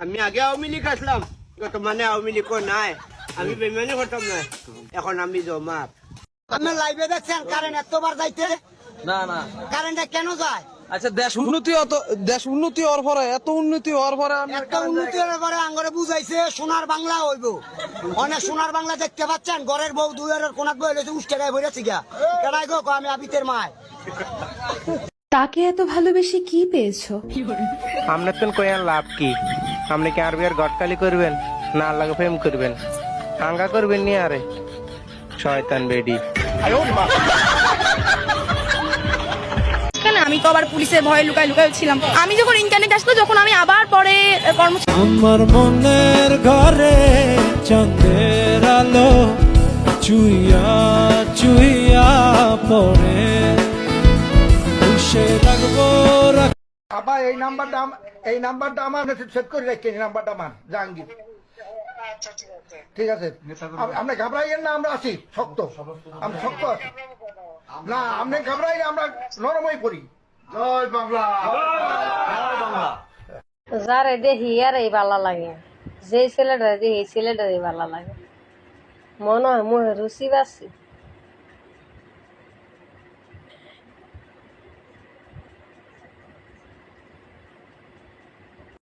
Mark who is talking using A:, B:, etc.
A: আমি আগে আওয়ামী লীগ আসলাম বর্তমানে আওয়ামী লীগ নাই। আমি বেমানি করতাম না এখন আমি জমা
B: আপনি লাইভে দেখছেন কারেন্ট এতবার যাইতে?
C: না না।
B: কারেন্টটা কেন যায়?
C: আচ্ছা দেশ উন্নতি অত দেশ উন্নতি হওয়ার পরে এত উন্নতি হওয়ার পরে আমি
B: একটা উন্নতি হওয়ার পরে আঙ্গরে বুঝাইছে সোনার বাংলা হইব। অনেক সোনার বাংলা দেখতে পাচ্ছেন ঘরের বউ বই ভরেছি গা কেডাই গো আমি আবিতের মায়?
D: তাকে এত ভালোবেসে কি পেয়েছ?
E: আপনার তো কয়ার লাভ কি আপনি কি আরবি আর গটকালি করবেন না আল্লাহকে প্রেম করবেন আঙ্গা করবেন নি আরে শয়তান বেডি
F: কেন আমি তো আবার পুলিশের ভয়ে লুকায় লুকায় ছিলাম? আমি যখন ইন্টারনেট আসলো যখন আমি আবার পরে কর্ম
G: আমার মনের ঘরে চন্দ্রের আলো চুইয়া চুইয়া পড়ে।
H: এই নাম্বারটা এই নাম্বারটা আমার সেট করে রাখছেন এই নাম্বারটা আমার জাহাঙ্গীর। ঠিক আছে। আপনি ঘাবড়াইয়েন না আমরা আছি শক্ত। আমি শক্ত আছি। না আপনি ঘাবড়াই আমরা নরমই করি জয় বাংলা।
I: যারে দেখি আর এই ভালো লাগে। যে ছেলেটা এই ছেলেটারই ভালো লাগে। মনে হয় মুহে রুচি বাসি